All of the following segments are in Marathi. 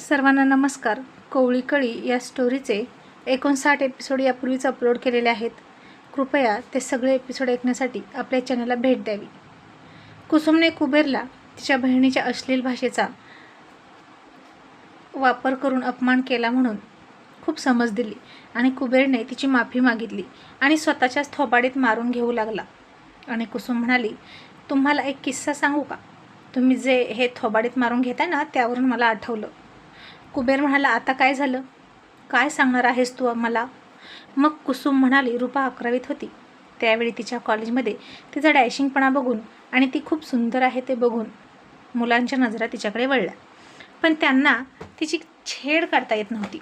सर्वांना नमस्कार. कोवळी कळी या स्टोरीचे एकोणसाठ एपिसोड यापूर्वीच अपलोड केलेले आहेत. कृपया ते सगळे एपिसोड ऐकण्यासाठी आपल्या चॅनलला भेट द्यावी. कुसुमने कुबेरला तिच्या बहिणीच्या अश्लील भाषेचा वापर करून अपमान केला म्हणून खूप समज दिली आणि कुबेरने तिची माफी मागितली आणि स्वतःच्याच थोबाडीत मारून घेऊ लागला. आणि कुसुम म्हणाली तुम्हाला एक किस्सा सांगू का? तुम्ही जे हे थोबाडीत मारून घेताय ना त्यावरून मला आठवलं. कुबेर म्हणाला आता काय झालं? काय सांगणार आहेस तू मला मग कुसुम म्हणाली रूपा अकरावीत होती. त्यावेळी तिच्या कॉलेजमध्ये तिचा डॅशिंगपणा बघून आणि ती खूप सुंदर आहे ते बघून मुलांच्या नजरा तिच्याकडे वळल्या. पण त्यांना तिची छेड काढता येत नव्हती.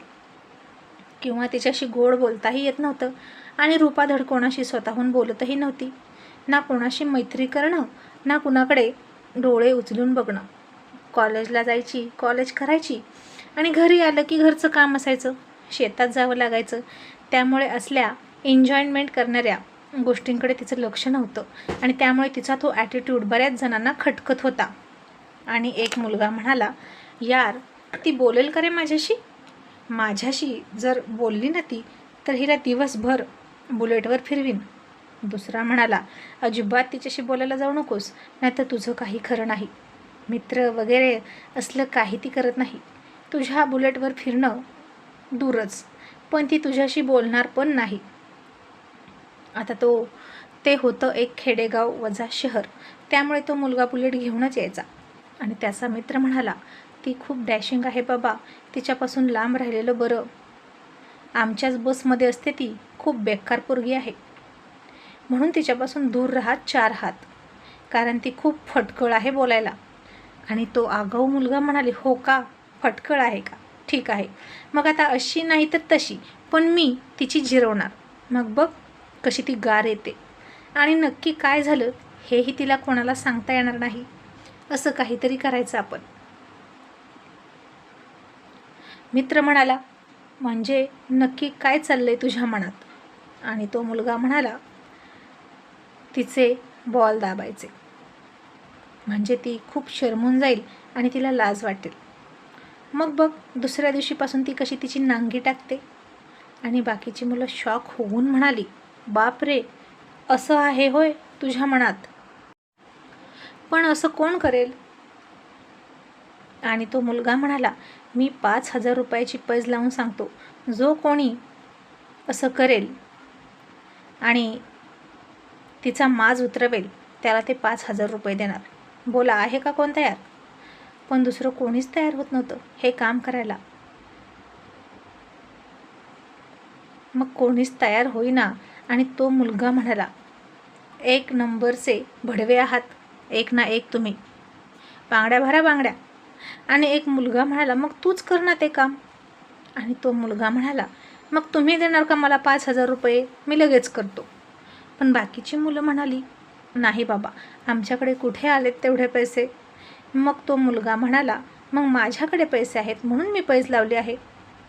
किंवा तिच्याशी गोड बोलताही येत नव्हतं आणि रूपा धड कोणाशी स्वतःहून बोलतही नव्हती. ना कोणाशी मैत्री करणं ना कुणाकडे डोळे उचलून बघणं. कॉलेजला जायची कॉलेज करायची आणि घरी आलं की घरचं काम असायचं शेतात जावं लागायचं. त्यामुळे असल्या एन्जॉयमेंट करणाऱ्या गोष्टींकडे तिचं लक्ष नव्हतं आणि त्यामुळे तिचा तो ॲटिट्यूड बऱ्याच जणांना खटकत होता. आणि एक मुलगा म्हणाला यार ती बोलेल का रे माझ्याशी? माझ्याशी जर बोलली ना ती तर हिला दिवसभर बुलेटवर फिरवीन. दुसरा म्हणाला अजिबात तिच्याशी बोलायला जाऊ नकोस नाहीतर तुझं काही खरं नाही. मित्र वगैरे असलं काही ती करत नाही. तुझ्या बुलेटवर फिरणं दूरच पण ती तुझ्याशी बोलणार पण नाही. आता तो ते होतं एक खेडेगाव वजा शहर. त्यामुळे तो मुलगा बुलेट घेऊनच यायचा. आणि त्याचा मित्र म्हणाला ती खूप डॅशिंग आहे बाबा तिच्यापासून लांब राहिलेलं बरं. आमच्याच बसमध्ये असते ती खूप बेकार पोरगी आहे. म्हणून तिच्यापासून दूर राहत चार हात. कारण ती खूप फटकळ आहे बोलायला. आणि तो आगाऊ मुलगा म्हणाले हो का? फटकळ आहे का? ठीक आहे. मग आता अशी नाही तर तशी. पण मी तिची जिरवणार मग बघ कशी ती गार येते. आणि नक्की काय झालं हेही तिला कोणाला सांगता येणार नाही. असं काहीतरी करायचं आपण. मित्र म्हणाला म्हणजे नक्की काय चाललंय तुझ्या मनात? आणि तो मुलगा म्हणाला तिचे बॉल दाबायचे. म्हणजे ती खूप शरमून जाईल आणि तिला लाज वाटेल. मग बघ दुसऱ्या दिवशीपासून ती कशी तिची नांगी टाकते. आणि बाकीची मुलं शॉक होऊन म्हणाली बाप रे असं आहे होय तुझ्या मनात. पण असं कोण करेल? आणि तो मुलगा म्हणाला मी पाच हजार रुपयाची पैज लावून सांगतो जो कोणी असं करेल आणि तिचा माज उतरवेल त्याला ते पाच हजार रुपये देणार. बोला आहे का कोण तयार? पण दुसरं कोणीच तयार होत नव्हतं हे काम करायला. मग कोणीच तयार होईना आणि तो मुलगा म्हणाला एक नंबरचे भडवे आहात एक ना एक तुम्ही. बांगड्या भरा बांगड्या. आणि एक मुलगा म्हणाला मग तूच कर ना ते काम. आणि तो मुलगा म्हणाला मग तुम्ही देणार का मला पाच हजार रुपये? मी लगेच करतो. पण बाकीची मुलं म्हणाली नाही बाबा आमच्याकडे कुठे आलेत तेवढे पैसे? मग तो मुलगा म्हणाला मग माझ्याकडे पैसे आहेत म्हणून मी पैस लावले आहे.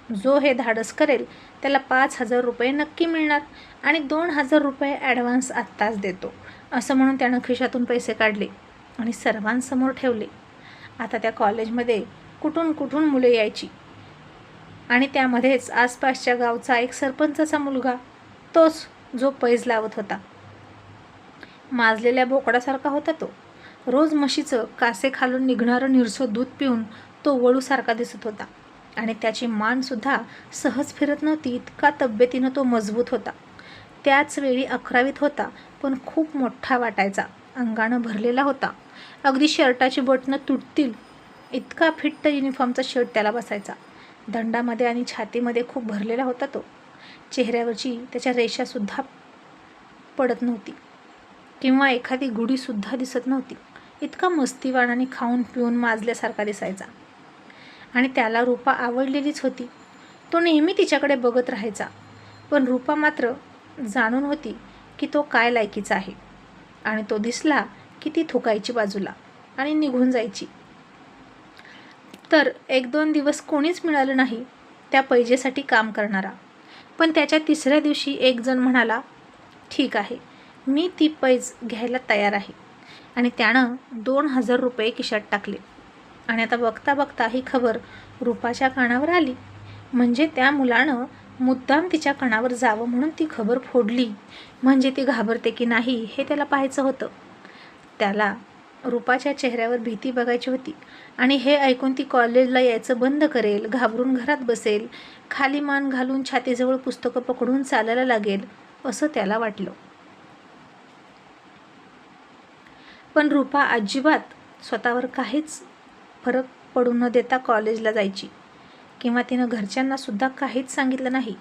जो हे धाडस करेल त्याला पाच हजार रुपये नक्की मिळणार आणि दोन हजार रुपये ॲडव्हान्स आत्ताच देतो असं म्हणून त्यानं खिशातून पैसे काढले आणि सर्वांसमोर ठेवले. आता त्या कॉलेजमध्ये कुठून कुठून मुले यायची? आणि त्यामध्येच आसपासच्या गावचा एक सरपंचाचा मुलगा तोच जो पैज लावत होता. माजलेल्या बोकडासारखा होता तो. रोज म्हशीचं कासे खालून निघणारं निरसं दूध पिऊन तो वळूसारखा दिसत होता. आणि त्याची मानसुद्धा सहज फिरत नव्हती इतका तब्येतीनं तो मजबूत होता. त्याच वेळी अकरावीत होता पण खूप मोठा वाटायचा. अंगानं भरलेला होता. अगदी शर्टाची बटणं तुटतील इतका फिट्ट युनिफॉर्मचा शर्ट त्याला बसायचा. दंडामध्ये आणि छातीमध्ये खूप भरलेला होता तो. चेहऱ्यावरची त्याच्या रेषासुद्धा पडत नव्हती. किंवा एखादी गुढीसुद्धा दिसत नव्हती. इतका मस्तीवाण आणि खाऊन पिऊन माजल्यासारखा दिसायचा. आणि त्याला रूपा आवडलेलीच होती. तो नेहमी तिच्याकडे बघत राहायचा. पण रूपा मात्र जाणून होती की तो काय लायकीचा आहे. आणि तो दिसला की ती थुकायची बाजूला आणि निघून जायची. तर एक दोन दिवस कोणीच मिळालं नाही त्या पैजेसाठी काम करणारा. पण त्याच्या तिसऱ्या दिवशी एक जण म्हणाला ठीक आहे मी ती पैज घ्यायला तयार आहे. आणि त्यानं दोन हजार रुपये किशात टाकले. आणि आता बघता बघता ही खबर रूपाच्या कानावर आली. म्हणजे त्या मुलानं मुद्दाम तिच्या कानावर जावं म्हणून ती खबर फोडली. म्हणजे ती घाबरते की नाही हे त्याला पाहायचं होतं. त्याला रूपाच्या चेहऱ्यावर भीती बघायची होती. आणि हे ऐकून ती कॉलेजला यायचं बंद करेल घाबरून घरात बसेल खाली मान घालून छातीजवळ पुस्तकं पकडून चालायला लागेल असं त्याला वाटलं. पण रूपा अजिबात स्वतःवर काहीच फरक पडू न देता कॉलेजला जायची. किंवा तिनं घरच्यांनासुद्धा काहीच सांगितलं नाही.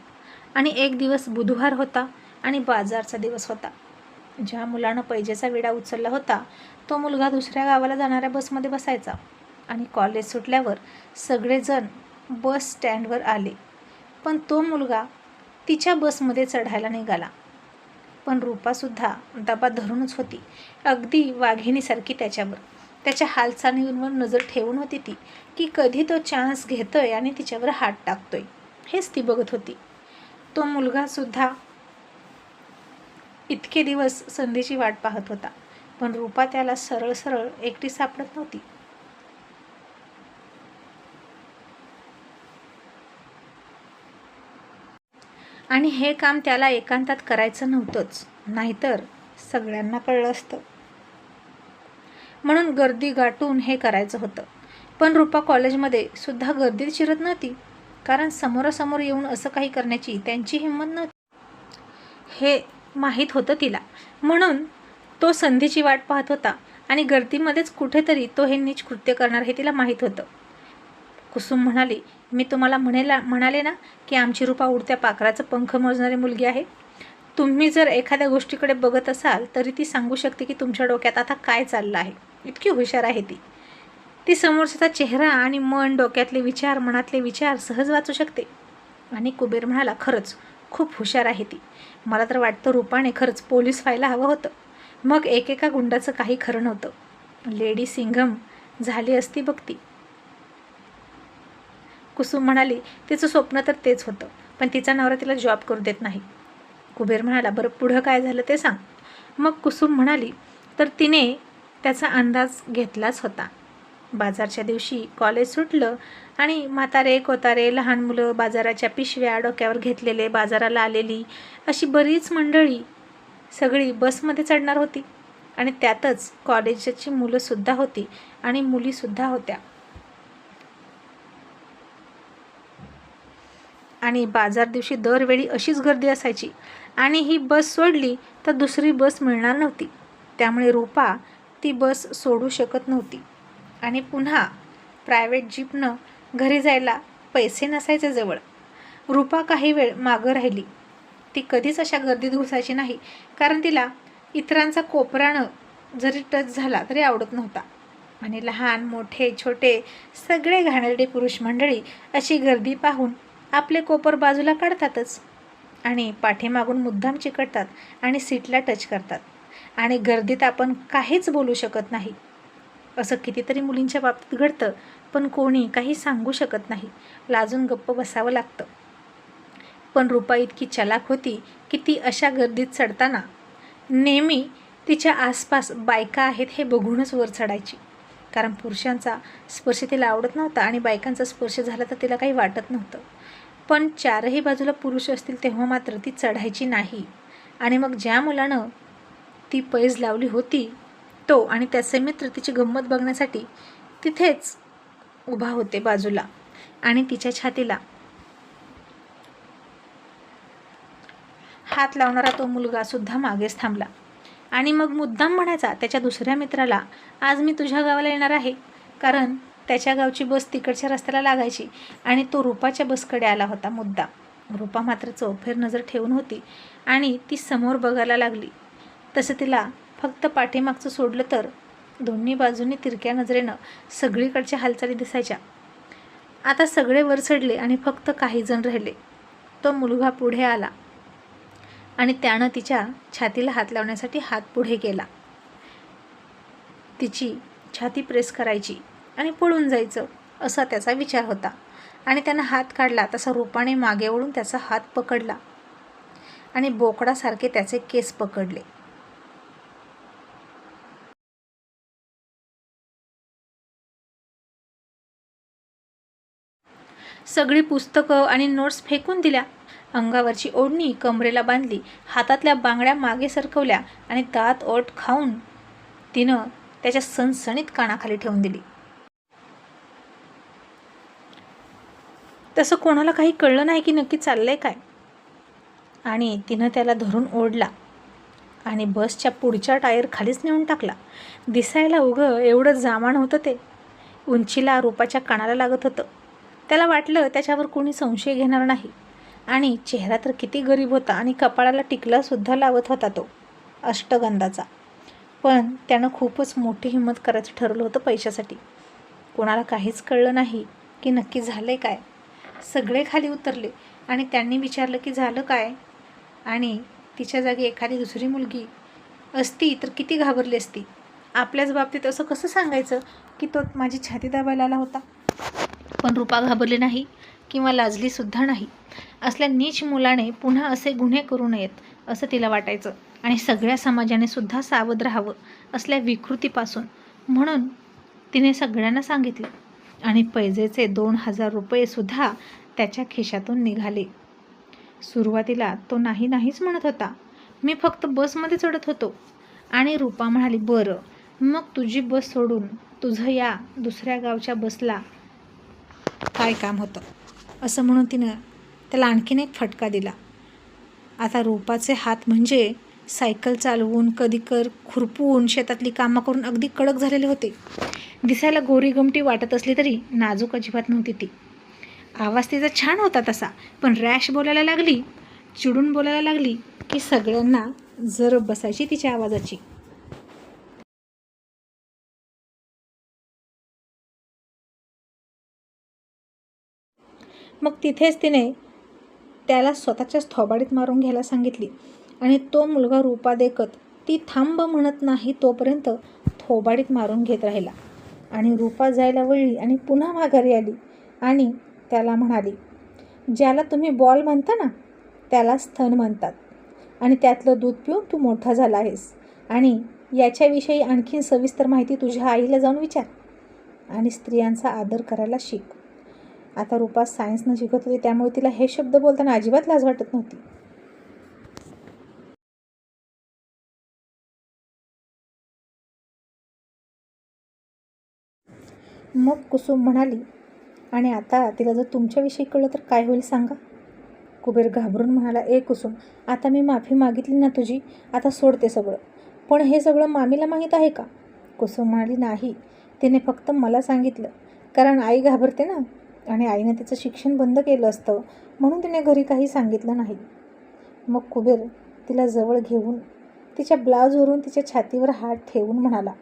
आणि एक दिवस बुधवार होता आणि बाजारचा दिवस होता. ज्या मुलानं पैजेचा विडा उचलला होता तो मुलगा दुसऱ्या गावाला जाणाऱ्या बसमध्ये बसायचा. आणि कॉलेज सुटल्यावर सगळेजण बस स्टँडवर आले. पण तो मुलगा तिच्या बसमध्ये चढायला निघाला. पण रूपासुद्धा दबा धरूनच होती. अगदी वाघिणीसारखी त्याच्यावर. त्याच्या हालचालींवर नजर ठेवून होती ती की कधी तो चान्स घेतोय आणि तिच्यावर हात टाकतोय. हेच ती बघत होती. तो मुलगासुद्धा इतके दिवस संधीची वाट पाहत होता पण रूपा त्याला सरळ सरळ एकटी सापडत नव्हती. आणि हे काम त्याला एकांतात करायचं नव्हतंच नाहीतर सगळ्यांना कळलं असतं. म्हणून गर्दी गाठून हे करायचं होतं. पण रूपा कॉलेजमध्ये सुद्धा गर्दीत शिरत नव्हती कारण समोरासमोर येऊन असं काही करण्याची त्यांची हिंमत नव्हती. हे माहीत होतं तिला. म्हणून तो संधीची वाट पाहत होता आणि गर्दीमध्येच कुठेतरी तो हे नीच कृत्य करणार हे तिला माहीत होतं. कुसुम म्हणाली मी तुम्हाला म्हणेला म्हणाले ना की आमची रूपा उडत्या पाखराचं पंख मोजणारी मुलगी आहे. तुम्ही जर एखाद्या गोष्टीकडे बघत असाल तरी ती सांगू शकते की तुमच्या डोक्यात आता काय चाललं आहे. इतकी हुशार आहे ती. ती समोरचा चेहरा आणि मन डोक्यातले विचार मनातले विचार सहज वाचू शकते. आणि कुबेर म्हणाला खरंच खूप हुशार आहे ती. मला तर वाटतं रूपाने खरंच पोलीस व्हायला हवं होतं. मग एकेका गुंडाचं काही खरं नव्हतं. लेडी सिंघम झाली असती बघती कुसुम म्हणाली तिचं स्वप्न तर तेच होतं पण तिचा नवरा तिला जॉब करू देत नाही. कुबेर म्हणाला बरं पुढं काय झालं ते सांग. मग कुसुम म्हणाली तर तिने त्याचा अंदाज घेतलाच होता. बाजारच्या दिवशी कॉलेज सुटलं आणि म्हातारे कोतारे लहान मुलं बाजाराच्या पिशव्या डोक्यावर घेतलेले बाजाराला आलेली अशी बरीच मंडळी सगळी बसमध्ये चढणार होती आणि त्यातच कॉलेजची मुलंसुद्धा होती आणि मुलीसुद्धा होत्या. आणि बाजार दिवशी दरवेळी अशीच गर्दी असायची. आणि ही बस सोडली तर दुसरी बस मिळणार नव्हती. त्यामुळे रूपा ती बस सोडू शकत नव्हती. आणि पुन्हा प्रायव्हेट जीपनं घरी जायला पैसे नसायचे जवळ. रूपा काही वेळ मागं राहिली. ती कधीच अशा गर्दीत घुसायची नाही. कारण तिला इतरांचा कोपरानं जरी टच झाला तरी आवडत नव्हता. आणि लहान मोठे छोटे सगळे घाणेरडे पुरुष मंडळी अशी गर्दी पाहून आपले कोपर बाजूला काढतातच. आणि पाठीमागून मुद्दाम चिकटतात आणि सीटला टच करतात. आणि गर्दीत आपण काहीच बोलू शकत नाही. असं कितीतरी मुलींच्या बाबतीत घडतं पण कोणी काही सांगू शकत नाही. लाजून गप्प बसावं लागतं. पण रुपा इतकी चलाक होती की ती अशा गर्दीत चढताना नेहमी तिच्या आसपास बायका आहेत हे बघूनच वर चढायची. कारण पुरुषांचा स्पर्श तिला आवडत नव्हता आणि बायकांचा स्पर्श झाला तर तिला काही वाटत नव्हतं. पण चारही बाजूला पुरुष असतील तेव्हा मात्र ती चढायची नाही. आणि मग ज्या मुलानं ती पैज लावली होती तो आणि त्याचे मित्र तिची गंमत बघण्यासाठी तिथेच उभा होते बाजूला आणि तिच्या छातीला हात लावणारा तो मुलगा सुद्धा मागेच थांबला. आणि मग मुद्दाम म्हणायचा त्याच्या दुसऱ्या मित्राला आज मी तुझ्या गावाला येणार आहे. कारण त्याच्या गावची बस तिकडच्या रस्त्याला लागायची आणि तो रूपाच्या बसकडे आला होता मुद्दा रूपा मात्र चौफेर नजर ठेवून होती आणि ती समोर बघायला लागली. तसं तिला फक्त पाठीमागचं सोडलं तर दोन्ही बाजूंनी तिरक्या नजरेनं सगळीकडच्या हालचाली दिसायच्या. आता सगळे वर चढले आणि फक्त काही जण राहिले. तो मुलगा पुढे आला. आणि त्यानं तिच्या छातीला हात लावण्यासाठी हात पुढे केला. तिची छाती प्रेस करायची आणि पळून जायचं असा त्याचा विचार होता. आणि त्यानं हात काढला तसा रूपाने मागे वळून त्याचा हात पकडला आणि बोकडासारखे त्याचे केस पकडले. सगळी पुस्तकं आणि नोट्स फेकून दिल्या. अंगावरची ओढणी कमरेला बांधली हातातल्या बांगड्या मागे सरकवल्या आणि दात ओट खाऊन तिनं त्याच्या सणसणीत कानाखाली ठेवून दिली. तसं कोणाला काही कळलं नाही की नक्की चाललंय काय? आणि तिनं त्याला धरून ओढला आणि बसच्या पुढच्या टायर खालीच नेऊन टाकला. दिसायला उगं एवढं जामाण होतं ते. उंचीला रूपाच्या कानाला लागत होतं. त्याला वाटलं त्याच्यावर कोणी संशय घेणार नाही. आणि चेहरा तर किती गरीब होता आणि कपाळाला टिकलासुद्धा लावत होता तो अष्टगंधाचा. पण त्यानं खूपच मोठी हिंमत करायचं ठरवलं होतं पैशासाठी. कोणाला काहीच कळलं नाही की नक्की झालं काय. सगळे खाली उतरले आणि त्यांनी विचारलं की झालं काय? आणि तिच्या जागी एखादी दुसरी मुलगी असती तर किती घाबरली असती. आपल्याच बाबतीत असं कसं सांगायचं की तो माझी छाती दाबायला आला होता? पण रूपा घाबरली नाही. किंवा लाजलीसुद्धा नाही. असल्या नीच मुलाने पुन्हा असे गुन्हे करू नयेत असं तिला वाटायचं. आणि सगळ्या समाजाने सुद्धा सावध राहावं असल्या विकृतीपासून. म्हणून तिने सगळ्यांना सांगितलं. आणि पैजेचे दोन हजार रुपयेसुद्धा त्याच्या खिशातून निघाले. सुरुवातीला तो नाही नाहीच म्हणत होता. मी फक्त बसमध्ये चढत होतो. आणि रूपा म्हणाली बरं मग तुझी बस सोडून तुझं या दुसऱ्या गावच्या बसला काय काम होतं? असं म्हणून तिनं त्याला आणखीन एक फटका दिला. आता रोपाचे हात म्हणजे सायकल चालवून कधी कर खुरपून शेतातली कामं करून अगदी कडक झालेले होते. दिसायला गोरी गमटी वाटत असली तरी नाजूक अजिबात नव्हती ती. आवाज तिचा छान होता तसा पण रॅश बोलायला लागली चिडून बोलायला लागली की सगळ्यांना जर बसायची तिच्या आवाजाची. मग तिथेच तिने त्याला स्वतःच्याच थोबाडीत मारून घ्यायला सांगितली. आणि तो मुलगा रूपा देखत ती थांब म्हणत नाही तोपर्यंत थोबाडीत मारून घेत राहिला. आणि रूपा जायला वळली आणि पुन्हा माघारी आली आणि त्याला म्हणाली ज्याला तुम्ही बॉल म्हणता ना त्याला स्तन म्हणतात. आणि त्यातलं दूध पिऊन तू मोठा झाला आहेस. आणि याच्याविषयी आणखीन सविस्तर माहिती तुझ्या आईला जाऊन विचार. आणि स्त्रियांचा आदर करायला शिक. आता रूपा सायन्सनं शिकत होती त्यामुळे तिला हे शब्द बोलताना अजिबात लाज वाटत नव्हती. मग कुसुम म्हणाली आणि आता तिला जर तुमच्याविषयी कळलं तर काय होईल सांगा. कुबेर घाबरून म्हणाला ए कुसुम आता मी माफी मागितली ना तुझी आता सोडते सगळं. पण हे सगळं मामीला माहीत आहे का? कुसुम म्हणाली नाही तिने फक्त मला सांगितलं. कारण आई घाबरते ना आणि आईने तिचं शिक्षण बंद केलं असतं म्हणून तिने घरी काही सांगितलं नाही. मग कुबेर तिला जवळ घेऊन तिच्या ब्लाऊजवरून तिच्या छातीवर हात ठेवून म्हणाला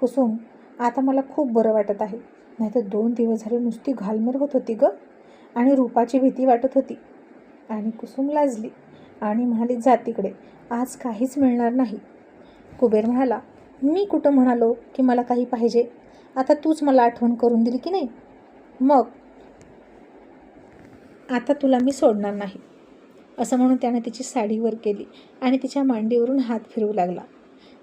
कुसुम आता मला खूप बरं वाटत आहे. नाहीतर दोन दिवस झाले नुसती घालमेर होत होती ग आणि रूपाची भीती वाटत होती. आणि कुसुम लाजली आणि म्हणाली जा तिकडे आज काहीच मिळणार नाही. कुबेर म्हणाला मी कुठं म्हणालो की मला काही पाहिजे? आता तूच मला आठवण करून दिली की नाही? मग आता तुला मी सोडणार नाही. असं म्हणून त्याने तिची साडी वर केली आणि तिच्या मांडीवरून हात फिरवू लागला.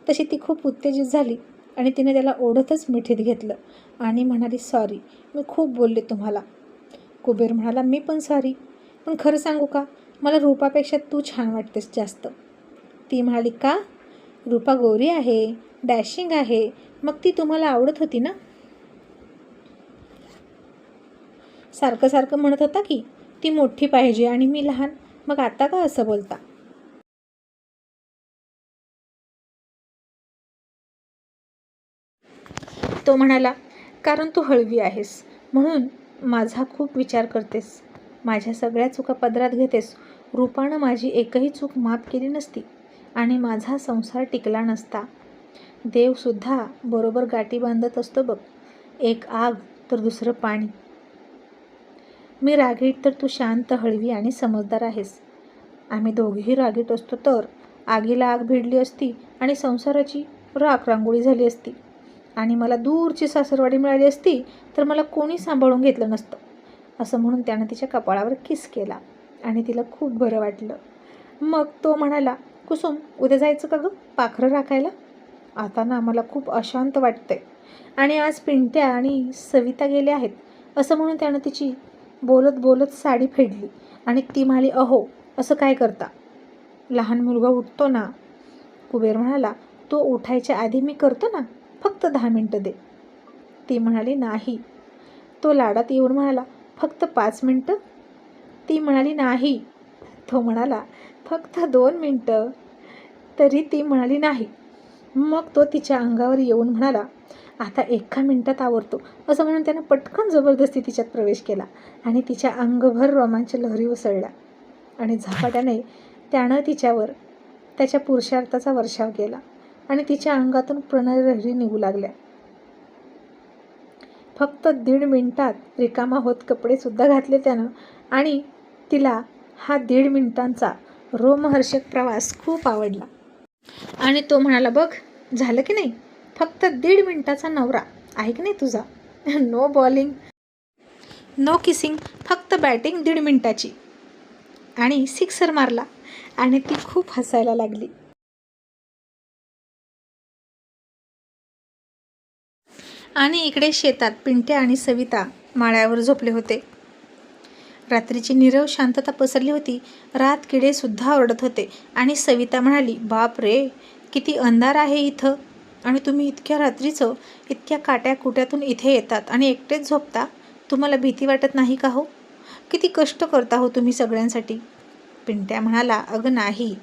तशी ती खूप उत्तेजित झाली आणि तिने त्याला ओढतच मिठीत घेतलं आणि म्हणाली सॉरी मी खूप बोलले तुम्हाला. कुबेर म्हणाला मी पण सॉरी पण खरं सांगू का? मला रूपापेक्षा तू छान वाटतेस जास्त. ती म्हणाली का? रूपा गोरी आहे डॅशिंग आहे मग ती तुम्हाला आवडत होती ना? सारखं सारखं म्हणत होता की ती मोठी पाहिजे आणि मी लहान. मग आता का असं बोलता? तो म्हणाला कारण तू हळवी आहेस. म्हणून माझा खूप विचार करतेस. माझ्या सगळ्या चुका पदरात घेतेस. रूपानं माझी एकही चूक माफ केली नसती आणि माझा संसार टिकला नसता. देवसुद्धा बरोबर गाठी बांधत असतो बघ. एक आग तर दुसरं पाणी. मी रागीट तर तू शांत हळवी आणि समजदार आहेस. आम्ही दोघेही रागीट असतो तर आगीला आग भिडली असती आणि संसाराची राख रांगोळी झाली असती. आणि मला दूरची सासरवाडी मिळाली असती तर मला कोणी सांभाळून घेतलं नसतं. असं म्हणून त्यानं तिच्या कपाळावर किस केला आणि तिला खूप बरं वाटलं. मग तो म्हणाला कुसुम उद्या जायचं का गं? पाखरं राखायला? आता ना मला खूप अशांत वाटतंय. आणि आज पिंट्या आणि सविता गेल्या आहेत असं म्हणून त्यानं तिची बोलत बोलत साडी फेडली. आणि ती म्हणाली अहो असं काय करता? लहान मुलगा उठतो ना. कुबेर म्हणाला तो उठायच्या आधी मी करतो ना फक्त दहा मिनटं दे. ती म्हणाली नाही. तो लाडात येऊन म्हणाला फक्त पाच मिनटं? ती म्हणाली नाही. तो म्हणाला फक्त दोन मिनटं. तरी ती म्हणाली नाही. मग तो तिच्या अंगावर येऊन म्हणाला आता एका मिनटात आवरतो. असं म्हणून त्यानं पटकन जबरदस्ती तिच्यात प्रवेश केला आणि तिच्या अंगभर रोमांच लहरी उसळल्या. आणि झपाट्याने त्यानं तिच्यावर त्याच्या पुरुषार्थाचा वर्षाव केला आणि तिच्या अंगातून प्रणयलहरी निघू लागल्या. फक्त दीड मिनिटात रिकामा होत कपडेसुद्धा घातले त्यानं आणि तिला हा दीड मिनिटांचा रोमहर्षक प्रवास खूप आवडला. आणि तो म्हणाला बघ झालं की नाही? फक्त दीड मिनटाचा नवरा. आहे की नाही तुझा. नो बॉलिंग नो किसिंग फक्त बॅटिंग दीड मिनिटाची. आणि सिक्सर मारला. आणि ती खूप हसायला लागली. आणि इकडे शेतात पिंट्या आणि सविता माळ्यावर झोपले होते. रात्रीची नीरव शांतता पसरली होती. रात किडेसुद्धा ओरडत होते. आणि सविता म्हणाली बाप रे किती अंधार आहे इथं. आणि तुम्ही इतक्या रात्रीचं इतक्या काट्या कुट्यातून इथे येतात आणि एकटेच झोपता तुम्हाला भीती वाटत नाही का हो? किती कष्ट करता हो तुम्ही सगळ्यांसाठी. पिंट्या म्हणाला अगं नाही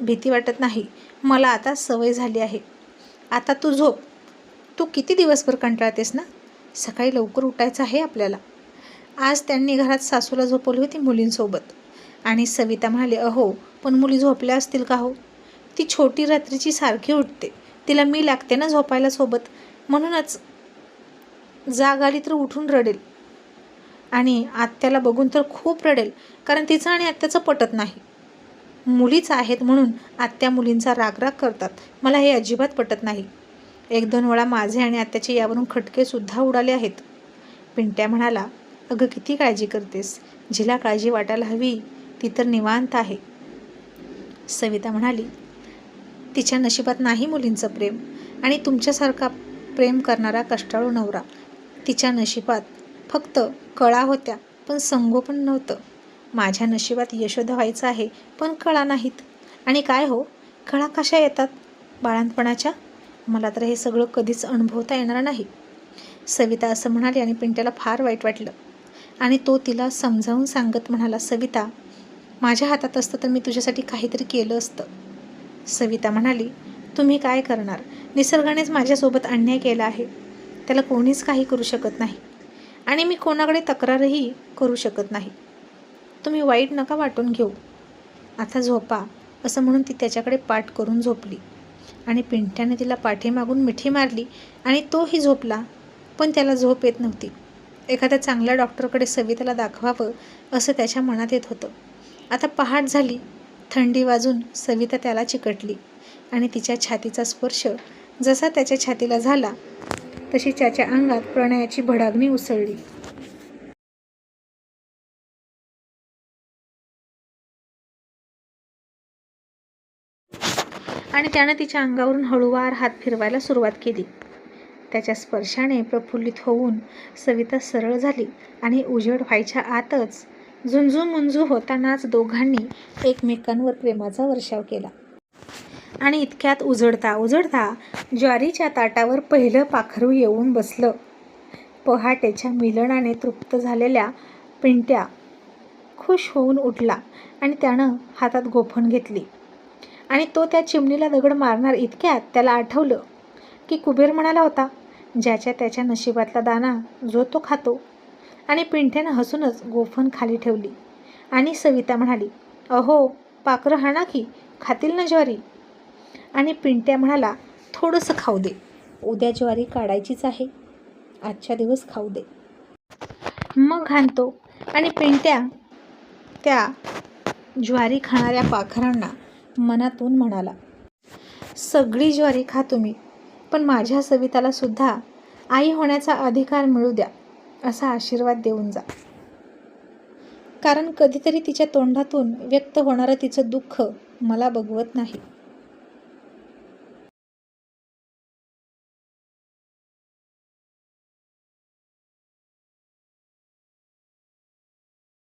भीती वाटत नाही. मला आता सवय झाली आहे. आता तू झोप. तू किती दिवसभर कंटाळतेस ना? सकाळी लवकर उठायचं आहे आपल्याला. आज त्यांनी घरात सासूला झोपवली होती मुलींसोबत. आणि सविता म्हणाली अहो पण मुली झोपल्या असतील का हो? ती छोटी रात्रीची सारखी उठते. तिला मी लागते ना झोपायला सोबत. म्हणूनच जाग आली तर उठून रडेल. आणि आत्याला बघून तर खूप रडेल कारण तिचं आणि आत्याचं पटत नाही. मुलीच आहेत म्हणून आत्या मुलींचा रागराग करतात. मला हे अजिबात पटत नाही. एक दोन वेळा माझे आणि आत्याचे यावरून खटकेसुद्धा उडाले आहेत. पिंट्या म्हणाला अगं किती काळजी करतेस? जिला काळजी वाटायला हवी ती तर निवांत आहे. सविता म्हणाली तिच्या नशिबात नाही मुलींचं प्रेम आणि तुमच्यासारखा प्रेम करणारा कष्टाळू नवरा. तिच्या नशिबात फक्त कळा होत्या पण संगोपन नव्हतं. माझ्या नशिबात यशोदा व्हायचं आहे पण कळा नाहीत. आणि काय हो? कळा कशा येतात? बाळांतपणाच्या? मला तर हे सगळं कधीच अनुभवता येणार नाही. सविता असं म्हणाली आणि पिंट्याला फार वाईट वाटलं. आणि तो तिला समजावून सांगत म्हणाला सविता माझ्या हातात असतं तर मी तुझ्यासाठी काहीतरी केलं असतं. सविता म्हणाली तुम्ही काय करणार? निसर्गानेच माझ्यासोबत अन्याय केला आहे. त्याला कोणीच काही करू शकत नाही. आणि मी कोणाकडे तक्रारही करू शकत नाही. तुम्ही वाईट नका वाटून घेऊ. आता झोपा असं म्हणून ती त्याच्याकडे पाठ करून झोपली. आणि पिंट्याने तिला पाठीमागून मिठी मारली आणि तोही झोपला पण त्याला झोप येत नव्हती. एखाद्या चांगल्या डॉक्टरकडे सविताला दाखवावं असं त्याच्या मनात येत होतं. आता पहाट झाली. थंडी वाजून सविता त्याला चिकटली आणि तिच्या छातीचा स्पर्श जसा त्याच्या छातीला झाला तशी त्याच्या अंगात प्रणयाची भडागणी उसळली. आणि त्यानं तिच्या अंगावरून हळूवार हात फिरवायला सुरुवात केली. त्याच्या स्पर्शाने प्रफुल्लित होऊन सविता सरळ झाली आणि उजेड व्हायच्या आतच झुंजू मुंजू होतानाच दोघांनी एकमेकांवर प्रेमाचा वर्षाव केला. आणि इतक्यात उजडता उजडता ज्वारीच्या ताटावर पहिलं पाखरू येऊन बसलं. पहाटेच्या मिलनाने तृप्त झालेल्या पिंट्या खुश होऊन उठला आणि त्यानं हातात गोफण घेतली. आणि तो त्या चिमणीला दगड मारणार इतक्यात त्याला आठवलं की कुबेर म्हणाला होता ज्याच्या त्याच्या नशिबातला दाना जो तो खातो आणि पिंट्यानं हसूनच गोफण खाली ठेवली. आणि सविता म्हणाली अहो पाखरं हाणा की? खातील ना ज्वारी? आणि पिंट्या म्हणाला थोडंसं खाऊ दे. उद्या ज्वारी काढायचीच आहे. आजच्या दिवस खाऊ दे. मग घाणतो आणि पिंट्या त्या ज्वारी खाणाऱ्या पाखरांना मनातून म्हणाला सगळी ज्वारी खा तुम्ही पण माझ्या सविताला सुद्धा आई होण्याचा अधिकार मिळू द्या. असा आशीर्वाद देऊन जा. कारण कधीतरी तिच्या तोंडातून व्यक्त होणारं तिचं दुःख मला बघवत नाही.